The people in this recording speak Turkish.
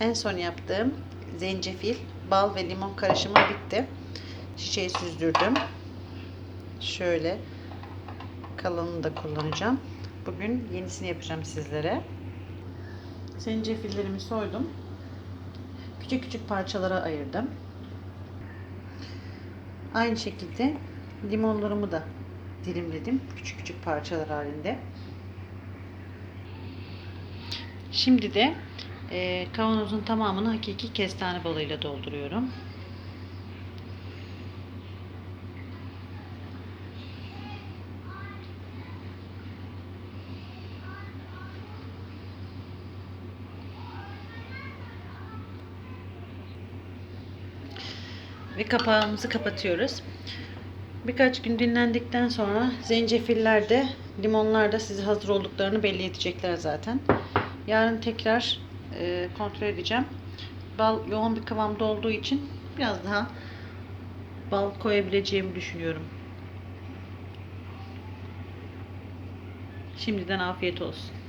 En son yaptığım zencefil, bal ve limon karışımı bitti. Şişeyi süzdürdüm. Şöyle kalanını da kullanacağım. Bugün yenisini yapacağım sizlere. Zencefillerimi soydum. Küçük küçük parçalara ayırdım. Aynı şekilde limonlarımı da dilimledim. Küçük küçük parçalar halinde. Şimdi de e, kavanozun tamamını hakiki kestane balıyla dolduruyorum. Ve kapağımızı kapatıyoruz. Birkaç gün dinlendikten sonra zencefiller de limonlar da size hazır olduklarını belli edecekler zaten. Yarın tekrar e, kontrol edeceğim. Bal yoğun bir kıvamda olduğu için biraz daha bal koyabileceğimi düşünüyorum. Şimdiden afiyet olsun.